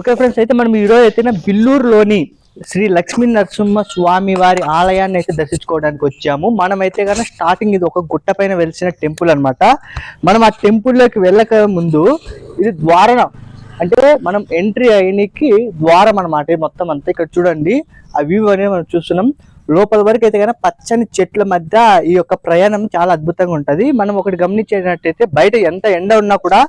Okay friends అయితే మనం ఈరోజు అయితే బిల్లూరులోని శ్రీ లక్ష్మీ నరసింహ స్వామి వారి ఆలయాన్ని అయితే దర్శించుకోవడానికి వచ్చాము. మనమైతే కనుక స్టార్టింగ్ ఇది ఒక గుట్ట పైన వెలిసిన టెంపుల్ అన్నమాట. మనం ఆ టెంపుల్లోకి వెళ్ళక ముందు ఇది ద్వారం అంటే మనం ఎంట్రీ అయ్యనికి ద్వారం అన్నమాట. మొత్తం అంతా ఇక్కడ చూడండి. ఆ వ్యూ అనేది మనం చూస్తున్నాం. లోపల వరకు అయితే కనుక పచ్చని చెట్ల మధ్య ఈ యొక్క ప్రయాణం చాలా అద్భుతంగా ఉంటుంది. మనం ఒకటి గమనించేటట్టయితే బయట ఎంత ఎండ ఉన్నా కూడా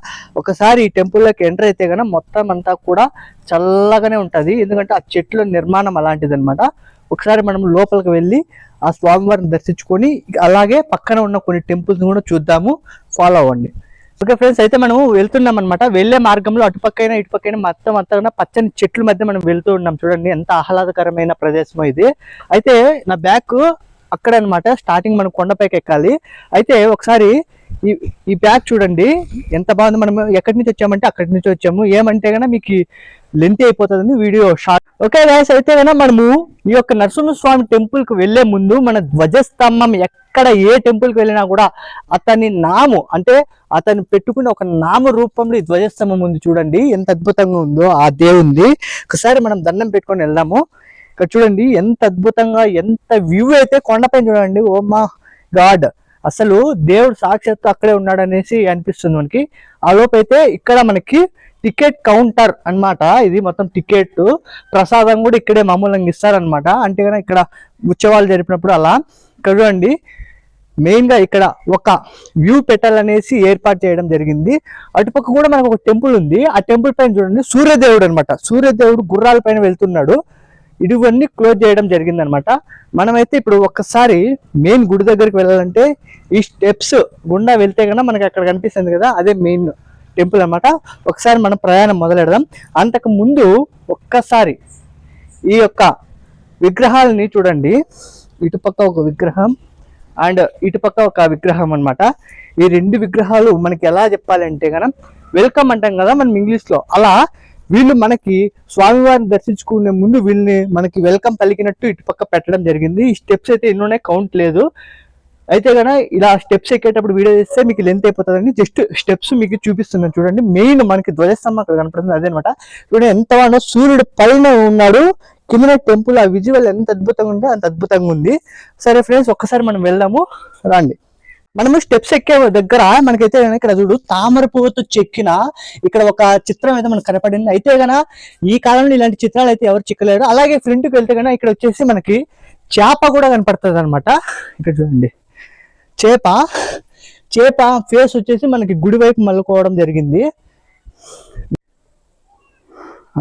ఒకసారి ఈ టెంపుల్లోకి ఎంటర్ అయితే కనుక మొత్తం అంతా కూడా చల్లగానే ఉంటుంది. ఎందుకంటే ఆ చెట్ల నిర్మాణం అలాంటిది అనమాట ఒకసారి మనం లోపలికి వెళ్ళి ఆ స్వామివారిని దర్శించుకొని అలాగే పక్కన ఉన్న కొన్ని టెంపుల్స్ కూడా చూద్దాము. ఫాలో అవ్వండి. ఓకే ఫ్రెండ్స్ అయితే మనం వెళ్తున్నాం అనమాట వెళ్ళే మార్గంలో అటుపక్కైనా ఇటుపక్కైనా మొత్తం అంతా పచ్చని చెట్ల మధ్య మనం వెళ్తూ ఉన్నాం. చూడండి ఎంత ఆహ్లాదకరమైన ప్రదేశం ఇది. అయితే నా బ్యాక్ అక్కడ అనమాట స్టార్టింగ్ మనం కొండపైకి ఎక్కాలి. అయితే ఒకసారి ఈ ఈ ప్యాక్ చూడండి. ఎంత బాగుంది. మనం ఎక్కడి నుంచి వచ్చామంటే అక్కడి నుంచి వచ్చాము. ఏమంటే గన మీకు లెంత్ అయిపోతుందని వీడియో షార్ట్. ఓకే గాయస్ అయితే గన మనము ఈ యొక్క నరసింహస్వామి టెంపుల్కు వెళ్ళే ముందు మన ధ్వజస్తంభం ఎక్కడ ఏ టెంపుల్కి వెళ్ళినా కూడా అతని నాము అంటే అతను పెట్టుకున్న ఒక నామ రూపంలో ఈ ధ్వజస్తంభం ఉంది చూడండి. ఎంత అద్భుతంగా ఉందో ఆ దేవుంది. ఒకసారి మనం దండం పెట్టుకొని వెళ్దాము. ఇక్కడ చూడండి ఎంత అద్భుతంగా ఎంత వ్యూ అయితే కొండపైన చూడండి. ఓ మా గాడ్. అసలు దేవుడు సాక్షాత్తు అక్కడే ఉన్నాడు అనేసి అనిపిస్తుంది మనకి. ఆ అయితే ఇక్కడ మనకి టికెట్ కౌంటర్ అన్నమాట. ఇది మొత్తం టికెట్. ప్రసాదం కూడా ఇక్కడే మామూలంగా ఇస్తారనమాట అంటే కనుక ఇక్కడ ఉత్సవాలు జరిపినప్పుడు అలా. ఇక్కడ చూడండి. మెయిన్గా ఇక్కడ ఒక వ్యూ పెట్టాలనేసి ఏర్పాటు చేయడం జరిగింది. అటుపక్క కూడా మనకు ఒక టెంపుల్ ఉంది. ఆ టెంపుల్ పైన చూడండి సూర్యదేవుడు అనమాట సూర్యదేవుడు గుర్రాల పైన వెళ్తున్నాడు. ఇటువన్నీ క్లోజ్ చేయడం జరిగింది అనమాట మనమైతే ఇప్పుడు ఒక్కసారి మెయిన్ గుడి దగ్గరికి వెళ్ళాలంటే ఈ స్టెప్స్ గుండా వెళ్తే కన్నా మనకి అక్కడ కనిపిస్తుంది కదా అదే మెయిన్ టెంపుల్ అనమాట. ఒకసారి మనం ప్రయాణం మొదలెడదాం. అంతకు ముందు ఒక్కసారి ఈ యొక్క విగ్రహాలని చూడండి. ఇటుపక్క ఒక విగ్రహం అండ్ ఇటుపక్క ఒక విగ్రహం అనమాట. ఈ రెండు విగ్రహాలు మనకి ఎలా చెప్పాలంటే కనుక వెల్కమ్ అంటాం కదా మనం ఇంగ్లీష్లో. అలా వీళ్ళు మనకి స్వామివారిని దర్శించుకునే ముందు వీళ్ళని మనకి వెల్కమ్ పలికినట్టు ఇటుపక్క పెట్టడం జరిగింది. ఈ స్టెప్స్ అయితే ఎన్నోనే కౌంట్ లేదు. అయితే కనుక ఇలా స్టెప్స్ ఎక్కేటప్పుడు వీడియో చేస్తే మీకు లెంత్ అయిపోతుందని జస్ట్ స్టెప్స్ మీకు చూపిస్తున్నాను. చూడండి మెయిన్ మనకి ధ్వజస్తంభం అక్కడ కనపడుతుంది. అదేనమాట. చూడండి ఎంత సూర్యుడు పైన ఉన్నాడు. కింద టెంపుల్ ఆ విజువల్ ఎంత అద్భుతంగా ఉందో అంత అద్భుతంగా ఉంది. సరే ఫ్రెండ్స్ ఒక్కసారి మనం వెళ్దాము. రండి. మనము స్టెప్స్ ఎక్కే దగ్గర మనకైతే ఇక్కడ చూడు తామర పువ్వుతో చెక్కిన ఇక్కడ ఒక చిత్రం అయితే మనకు కనపడింది. అయితే గన ఈ కాలంలో ఇలాంటి చిత్రాలు అయితే ఎవరు చిక్కలేరు. అలాగే ఫ్రంట్కి వెళ్తే గన ఇక్కడ వచ్చేసి మనకి చేప కూడా కనపడుతుంది అనమాట ఇక్కడ చూడండి. చేప చేప ఫేస్ వచ్చేసి మనకి గుడి వైపు మల్లుకోవడం జరిగింది.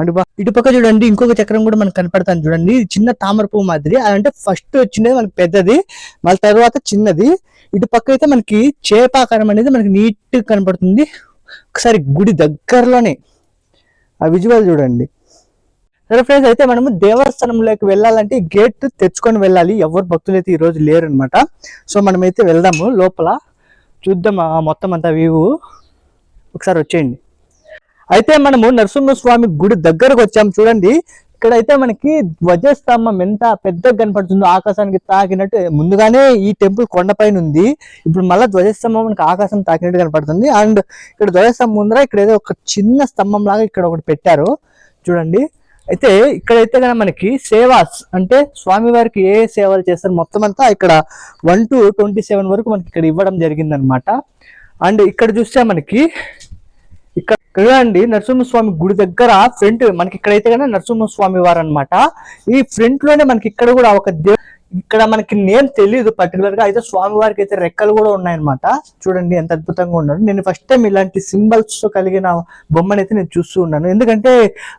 అటు ఇటుపక్క ఇటు పక్క చూడండి ఇంకొక చక్రం కూడా మనకు కనపడుతుంది చూడండి. చిన్న తామర పువ్వు మాదిరి. అంటే ఫస్ట్ వచ్చినది మనకి పెద్దది. మళ్ళీ తర్వాత చిన్నది. ఇటు పక్క అయితే మనకి చేపాకారం అనేది మనకి నీట్ కనపడుతుంది. ఒకసారి గుడి దగ్గరలోనే. ఆ విజువల్ చూడండి. సరే ఫ్రెండ్స్ అయితే మనము దేవస్థానంలోకి వెళ్ళాలంటే గేట్ తెచ్చుకొని వెళ్ళాలి. ఎవరు భక్తులు అయితే ఈ రోజు లేరు అనమాట సో మనమైతే వెళ్దాము. లోపల చూద్దాం ఆ మొత్తం అంతా వ్యూ. ఒకసారి వచ్చేయండి. అయితే మనము నరసింహస్వామి గుడి దగ్గరకు వచ్చాము. చూడండి. ఇక్కడైతే మనకి ధ్వజస్తంభం ఎంత పెద్దగా కనపడుతుందో ఆకాశానికి తాకినట్టు ముందుగానే ఈ టెంపుల్ కొండపైన ఉంది ఇప్పుడు మళ్ళీ ధ్వజస్తంభం మనకి ఆకాశం తాకినట్టు కనపడుతుంది. అండ్ ఇక్కడ ధ్వజస్తంభం ముందర ఇక్కడ ఏదో ఒక చిన్న స్తంభం లాగా ఇక్కడ ఒకటి పెట్టారు. చూడండి. అయితే ఇక్కడైతే కనుక మనకి సేవాస్ అంటే స్వామివారికి ఏ సేవలు చేస్తారు మొత్తం అంతా ఇక్కడ వన్ టు ట్వంటీ సెవెన్ వరకు మనకి ఇక్కడ ఇవ్వడం జరిగిందనమాట. అండ్ ఇక్కడ చూస్తే మనకి ఇక్కడ అండి? నరసింహస్వామి గుడి దగ్గర ఫ్రంట్ మనకి ఇక్కడైతే కనుక నరసింహస్వామి వారు అనమాట ఈ ఫ్రంట్లోనే మనకి ఇక్కడ కూడా ఒక దేవు ఇక్కడ మనకి నేమ్ తెలియదు పర్టికులర్గా. అయితే స్వామి వారికి అయితే రెక్కలు కూడా ఉన్నాయన్నమాట. చూడండి ఎంత అద్భుతంగా ఉన్నాడు. నేను ఫస్ట్ టైం ఇలాంటి సింబల్స్తో కలిగిన బొమ్మను అయితే నేను చూస్తూ ఉన్నాను. ఎందుకంటే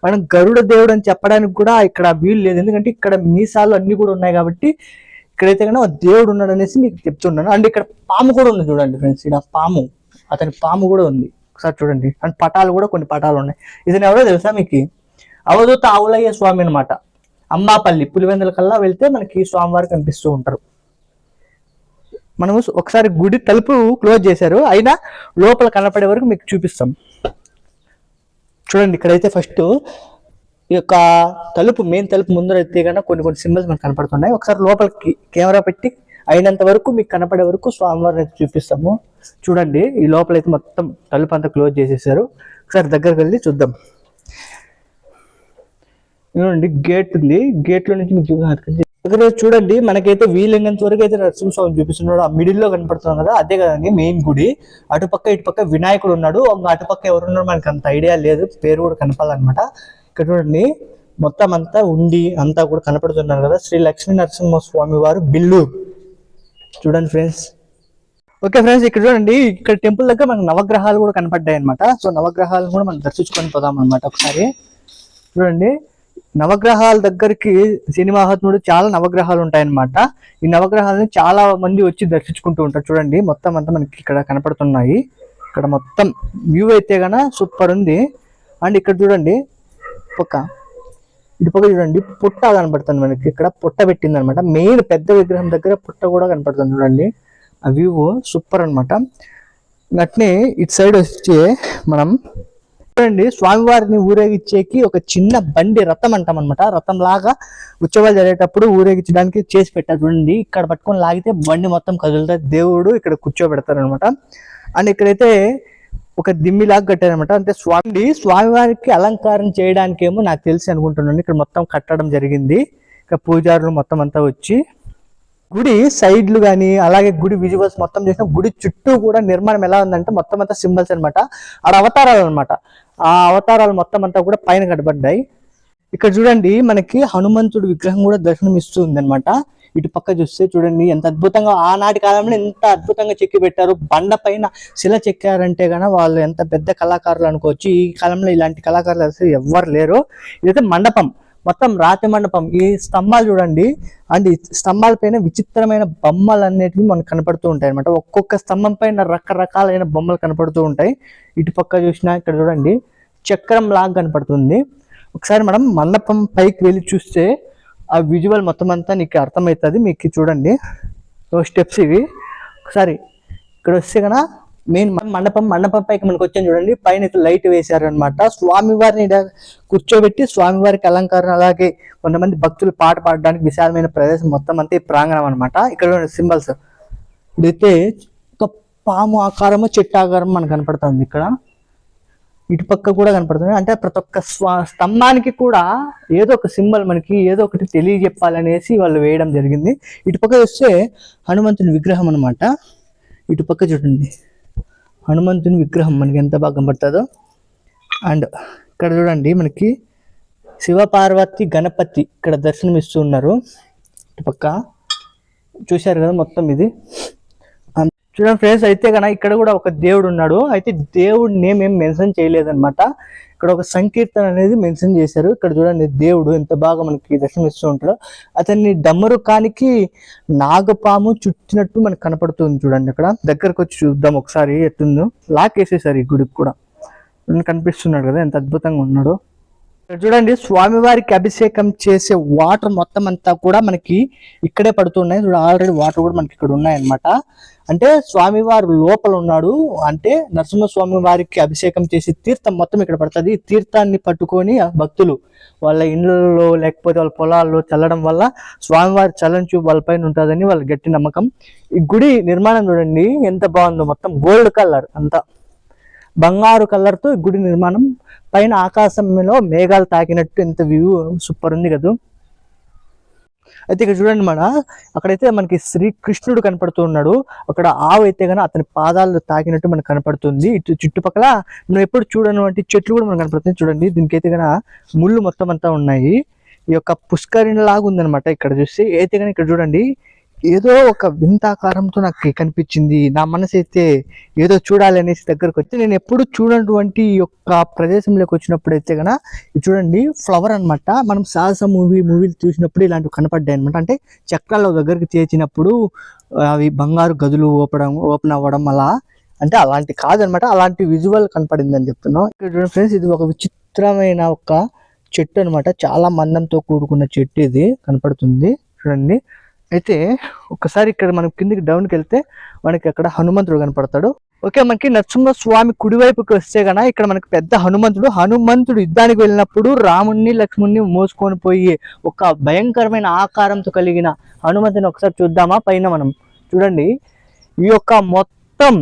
మనం గరుడ దేవుడు అని చెప్పడానికి కూడా ఇక్కడ వీలు లేదు. ఎందుకంటే ఇక్కడ మీసాలు అన్ని కూడా ఉన్నాయి కాబట్టి ఇక్కడైతే కనుక దేవుడు ఉన్నాడు అనేసి మీకు చెప్తున్నాను అండ్ ఇక్కడ పాము కూడా ఉంది చూడండి ఫ్రెండ్స్. ఇక్కడ పాము అతని పాము కూడా ఉంది. ఒకసారి చూడండి. అండ్ పటాలు కూడా కొన్ని పటాలు ఉన్నాయి. ఇతను ఎవరో తెలుసా మీకు? అవధూత ఆవులయ్య స్వామి అనమాట అమ్మాపల్లి పులివెందుల కల్లా వెళ్తే మనకి స్వామివారు కనిపిస్తూ ఉంటారు. మనము ఒకసారి గుడి తలుపు క్లోజ్ చేశారు. అయినా లోపల కనపడే వరకు మీకు చూపిస్తాం. చూడండి ఇక్కడైతే ఫస్ట్ ఈ యొక్క తలుపు మెయిన్ తలుపు ముందర అయితే కన్నా కొన్ని కొన్ని సింబల్స్ మనకు కనపడుతున్నాయి. ఒకసారి లోపలికి కెమెరా పెట్టి అయినంత వరకు మీకు కనపడే వరకు స్వామివారిని అయితే చూపిస్తాము. చూడండి ఈ లోపల అయితే మొత్తం తలుపు అంతా క్లోజ్ చేసేసారు. ఒకసారి దగ్గరకు వెళ్ళి చూద్దాం. చూడండి గేట్ ఉంది. గేట్లో నుంచి మీకు ఇక్కడ చూడండి మనకైతే వీలైనంత వరకు అయితే నరసింహస్వామి చూపిస్తున్నాడు. ఆ మిడిల్లో కనపడుతున్నాం కదా అదే కదండి మెయిన్ గుడి. అటుపక్క ఇటుపక్క వినాయకుడు ఉన్నాడు. ఇంకా అటుపక్క ఎవరున్నారో మనకి అంత ఐడియా లేదు. పేరు కూడా కనపాలన్నమాట ఇక్కడ చూడండి మొత్తం అంతా ఉండి అంతా కూడా కనపడుతున్నారు కదా. శ్రీ లక్ష్మీ నరసింహ స్వామి వారు బిల్లు. చూడండి ఫ్రెండ్స్ ఓకే ఫ్రెండ్స్ ఇక్కడ చూడండి ఇక్కడ టెంపుల్ దగ్గర మనకు నవగ్రహాలు కూడా కనపడ్డాయి అనమాట సో నవగ్రహాలను కూడా మనం దర్శించుకొని పోదాం అనమాట ఒకసారి. చూడండి నవగ్రహాల దగ్గరికి శని చాలా నవగ్రహాలు ఉంటాయన్నమాట. ఈ నవగ్రహాలను చాలా మంది వచ్చి దర్శించుకుంటూ ఉంటారు చూడండి. మొత్తం అంతా మనకి ఇక్కడ కనపడుతున్నాయి. ఇక్కడ మొత్తం వ్యూ అయితే గన సూపర్ ఉంది. అండ్ ఇక్కడ చూడండి ఒక ఇటుపక్క చూడండి పుట్ట కనపడుతుంది మనకి. ఇక్కడ పుట్ట పెట్టింది అనమాట మెయిన్ పెద్ద విగ్రహం దగ్గర పుట్ట కూడా కనపడుతుంది చూడండి. ఆ వ్యూ సూపర్ అన్నమాట. అట్నే ఇటు సైడ్ వచ్చి మనం చూడండి స్వామివారిని ఊరేగించేకి ఒక చిన్న బండి రథం అంటాం అనమాట రథం లాగా ఉత్సవాలు జరిగేటప్పుడు ఊరేగించడానికి చేసి పెట్టారు చూడండి. ఇక్కడ పట్టుకొని లాగితే బండి మొత్తం కదులుతుంది దేవుడు ఇక్కడ కూర్చోబెడతారు అనమాట అండ్ ఇక్కడైతే ఒక దిమ్మిలాగా కట్టారనమాట అంటే స్వామి స్వామివారికి అలంకారం చేయడానికి ఏమో నాకు తెలిసి అనుకుంటున్నాను. ఇక్కడ మొత్తం కట్టడం జరిగింది. ఇక పూజారులు మొత్తం అంతా వచ్చి గుడి సైడ్లు కానీ అలాగే గుడి విజువల్స్ మొత్తం చేసిన గుడి చుట్టూ కూడా నిర్మాణం ఎలా ఉందంటే మొత్తం అంతా సింబల్స్ అనమాట ఆడ అవతారాలు అనమాట ఆ అవతారాలు మొత్తం అంతా కూడా పైన కట్టబడ్డాయి ఇక్కడ చూడండి మనకి హనుమంతుడి విగ్రహం కూడా దర్శనం ఇస్తుంది అనమాట ఇటు పక్క చూస్తే చూడండి ఎంత అద్భుతంగా ఆనాటి కాలంలో ఎంత అద్భుతంగా చెక్కి పెట్టారు. బండ పైన శిల చెక్కారంటే గన వాళ్ళు ఎంత పెద్ద కళాకారులు అనుకోవచ్చు. ఈ కాలంలో ఇలాంటి కళాకారులు అసలు ఎవ్వరు లేరు. ఇదైతే మండపం మొత్తం రాతి మండపం. ఈ స్తంభాలు చూడండి అండ్ స్తంభాల పైన విచిత్రమైన బొమ్మలు అనేటివి మనకు కనపడుతూ ఉంటాయి అనమాట ఒక్కొక్క స్తంభం పైన రకరకాలైన బొమ్మలు కనపడుతూ ఉంటాయి. ఇటు పక్క చూసినా ఇక్కడ చూడండి చక్రం లాగా కనపడుతుంది. ఒకసారి మనం మండపం పైకి వెళ్ళి చూస్తే ఆ విజువల్ మొత్తం అంతా నీకు అర్థమవుతుంది. మీకు చూడండి. స్టెప్స్ ఇవి. ఒకసారి ఇక్కడ వస్తే కన మెయిన్ మండపం మండపం పైకి మనకు వచ్చాను చూడండి. పైన అయితే లైట్ వేశారు అనమాట స్వామివారిని కూర్చోబెట్టి స్వామివారికి అలంకారం అలాగే కొంతమంది భక్తులు పాట పాడడానికి విశాలమైన ప్రదేశం మొత్తం అంతా ఈ ప్రాంగణం అనమాట ఇక్కడ సింబల్స్ ఇదైతే ఒక పాము ఆకారము చెట్టు ఆకారం మనకు కనపడుతుంది ఇక్కడ. ఇటు పక్క కూడా కనపడుతుంది అంటే ప్రతి ఒక్క స్వ స్తంభానికి కూడా ఏదో ఒక సింబల్ మనకి ఏదో ఒకటి తెలియజెప్పాలనేసి వాళ్ళు వేయడం జరిగింది. ఇటుపక్క వస్తే చూస్తే హనుమంతుని విగ్రహం అనమాట ఇటు పక్క చూడండి. హనుమంతుని విగ్రహం మనకి ఎంత బాగా కనపడుతుందో. అండ్ ఇక్కడ చూడండి మనకి శివపార్వతి గణపతి ఇక్కడ దర్శనం ఇస్తూ ఉన్నారు. ఇటు పక్క చూశారు కదా మొత్తం ఇది. చూడండి ఫ్రెండ్స్ అయితే కనుక ఇక్కడ కూడా ఒక దేవుడు ఉన్నాడు. అయితే దేవుడి నేమ్ ఏం మెన్షన్ చేయలేదనమాట ఇక్కడ ఒక సంకీర్తన అనేది మెన్షన్ చేశారు. ఇక్కడ చూడండి దేవుడు ఎంత బాగా మనకి దర్శనం ఇస్తూ ఉంటాడు. అతన్ని డమ్మరుకానికి నాగపాము చుట్టినట్టు మనకు కనపడుతుంది చూడండి అక్కడ. దగ్గరకు వచ్చి చూద్దాం ఒకసారి ఎట్టుందో లాక్ వేసేసారు ఈ గుడికి కూడా. కనిపిస్తున్నాడు కదా ఎంత అద్భుతంగా ఉన్నాడు. ఇక్కడ చూడండి స్వామివారికి అభిషేకం చేసే వాటర్ మొత్తం అంతా కూడా మనకి ఇక్కడే పడుతున్నాయి చూడ ఆల్రెడీ వాటర్ కూడా మనకి ఇక్కడ ఉన్నాయన్నమాట. అంటే స్వామివారు లోపల ఉన్నాడు. అంటే నరసింహ స్వామి వారికి అభిషేకం చేసి తీర్థం మొత్తం ఇక్కడ పడుతుంది. ఈ తీర్థాన్ని పట్టుకొని ఆ భక్తులు వాళ్ళ ఇండ్లలో లేకపోతే వాళ్ళ పొలాల్లో చల్లడం వల్ల స్వామివారి చల్లని చూపు వాళ్ళ పైన ఉంటుందని వాళ్ళ గట్టి నమ్మకం. ఈ గుడి నిర్మాణం చూడండి ఎంత బాగుందో. మొత్తం గోల్డ్ కలర్ అంతా. బంగారు కలర్తో గుడి నిర్మాణం. పైన ఆకాశంలో మేఘాలు తాకినట్టు ఎంత వ్యూ సూపర్ ఉంది కదా. అయితే ఇక్కడ చూడండి మన అక్కడైతే మనకి శ్రీకృష్ణుడు కనపడుతూ ఉన్నాడు. అక్కడ ఆవు అయితే కానీ అతని పాదాలు తాకినట్టు మనకు కనపడుతుంది. ఇటు చుట్టుపక్కల మనం ఎప్పుడు చూడనటువంటి చెట్లు కూడా మనకు కనపడుతుంది చూడండి దీనికైతే గన ముళ్ళు మొత్తం అంతా ఉన్నాయి. ఈ యొక్క పుష్కరిణి లాగా ఉందన్నమాట ఇక్కడ చూస్తే. అయితే కానీ ఇక్కడ చూడండి ఏదో ఒక వింతాకారంతో నాకు కనిపించింది. నా మనసు అయితే ఏదో చూడాలి అనేసి దగ్గరకు వచ్చి నేను ఎప్పుడు చూడనటువంటి యొక్క ప్రదేశంలోకి వచ్చినప్పుడు అయితే గన చూడండి ఫ్లవర్ అన్నమాట. మనం సాహస మూవీ మూవీలు చూసినప్పుడు ఇలాంటివి కనపడ్డాయి అనమాట అంటే చక్రాల దగ్గరికి చేసినప్పుడు అవి బంగారు గదులు ఓపడం ఓపెన్ అవ్వడం అలా. అంటే అలాంటి కాదనమాట అలాంటి విజువల్ కనపడింది అని చెప్తున్నాం. ఇక్కడ చూడండి ఫ్రెండ్స్ ఇది ఒక విచిత్రమైన ఒక చెట్టు అన్నమాట. చాలా మందంతో కూడుకున్న చెట్టు ఇది కనపడుతుంది. చూడండి. అయితే ఒకసారి ఇక్కడ మనం కిందికి డౌన్కి వెళ్తే మనకి అక్కడ హనుమంతుడు కనపడతాడు. ఓకే మనకి నరసింహ స్వామి కుడివైపుకి వస్తే గన ఇక్కడ మనకి పెద్ద హనుమంతుడు హనుమంతుడు యుద్ధానికి వెళ్ళినప్పుడు రాముణ్ణి లక్ష్మణ్ణి మోసుకొని పోయి ఒక భయంకరమైన ఆకారంతో కలిగిన హనుమంతుని ఒకసారి చూద్దామా? పైన మనం చూడండి. ఈ యొక్క మొత్తం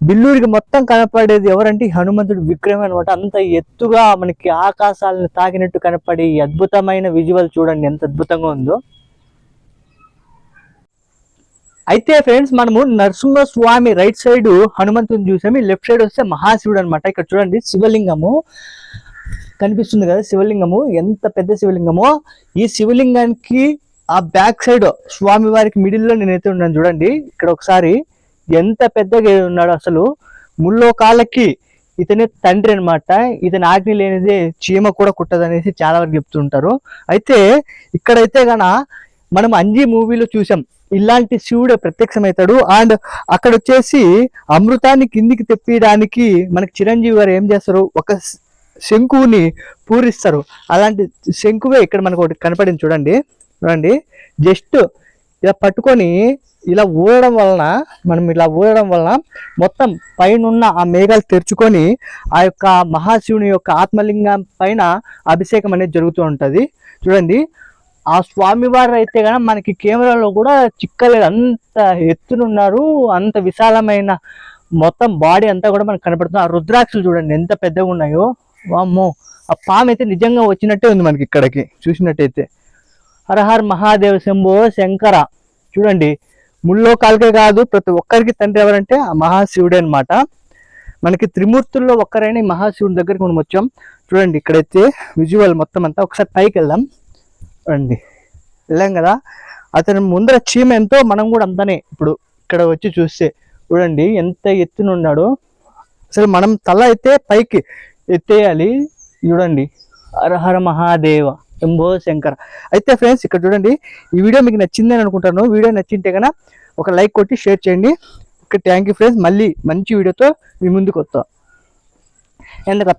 బిల్లూరికి మొత్తం కనపడేది ఎవరంటే హనుమంతుడు విగ్రహం అనమాట అంత ఎత్తుగా మనకి ఆకాశాలను తాకినట్టు కనపడే ఈ అద్భుతమైన విజువల్ చూడండి ఎంత అద్భుతంగా ఉందో. అయితే ఫ్రెండ్స్ మనము నరసింహస్వామి రైట్ సైడ్ హనుమంతుని చూసాము. లెఫ్ట్ సైడ్ వస్తే మహాశివుడు అనమాట ఇక్కడ చూడండి శివలింగము కనిపిస్తుంది కదా శివలింగము. ఎంత పెద్ద శివలింగమో. ఈ శివలింగానికి ఆ బ్యాక్ సైడ్ స్వామి వారికి మిడిల్లో నేనైతే ఉన్నాను చూడండి. ఇక్కడ ఒకసారి ఎంత పెద్దగా ఉన్నాడు అసలు. ముల్లోకాలకి ఇతని తండ్రి అనమాట ఇతని ఆజ్ఞ లేనిదే చీమ కూడా కుట్టదనేసి చాలా వరకు చెప్తుంటారు. అయితే ఇక్కడైతే గన మనం అంజీ మూవీలో చూసాం. ఇలాంటి శివుడు ప్రత్యక్షమవుతాడు. అండ్ అక్కడ వచ్చేసి అమృతాన్ని కిందికి తెప్పియడానికి మనకి చిరంజీవి గారు ఏం చేస్తారు? ఒక శంకువుని పూరిస్తారు. అలాంటి శంకువే ఇక్కడ మనకు ఒకటి కనపడింది చూడండి. చూడండి. జస్ట్ ఇలా పట్టుకొని ఇలా ఊడడం వలన మనం ఇలా ఊడడం వలన మొత్తం పైన ఆ మేఘాలు తెరుచుకొని ఆ యొక్క మహాశివుని యొక్క ఆత్మలింగం పైన అభిషేకం అనేది జరుగుతూ ఉంటుంది. చూడండి. ఆ స్వామివారు అయితే కనుక మనకి కెమెరాలో కూడా చిక్కలేదు. అంత ఎత్తునున్నారు అంత విశాలమైన మొత్తం బాడీ అంతా కూడా మనకు కనపడుతుంది. ఆ రుద్రాక్షలు చూడండి ఎంత పెద్దగా ఉన్నాయో. వామ్మో ఆ పాము అయితే నిజంగా వచ్చినట్టే ఉంది మనకి ఇక్కడికి. చూసినట్టయితే. హరహర్ మహాదేవ శంభో శంకర. చూడండి ముల్లోకాలకే కాదు ప్రతి ఒక్కరికి తండ్రి ఎవరంటే ఆ మహాశివుడే అన్నమాట. మనకి త్రిమూర్తుల్లో ఒక్కరైన మహాశివుడి దగ్గరికి మనం వచ్చాం. చూడండి ఇక్కడైతే విజువల్ మొత్తం అంతా ఒకసారి పైకి వెళ్దాం. అండి వెళ్ళాం కదా? అతని ముందర చీమ ఎంతో మనం కూడా అంతనే ఇప్పుడు ఇక్కడ వచ్చి చూస్తే చూడండి ఎంత ఎత్తున ఉన్నాడో. అసలు మనం తల అయితే పైకి ఎత్తేయాలి. చూడండి హరహర మహాదేవ ఎంబో శంకర. అయితే ఫ్రెండ్స్ ఇక్కడ చూడండి ఈ వీడియో మీకు నచ్చిందని అనుకుంటాను. వీడియో నచ్చింటే కనుక ఒక లైక్ కొట్టి షేర్ చేయండి. Okay thank you friends. మళ్ళీ మంచి వీడియోతో మీ ముందుకు వస్తాం. ఎందుకు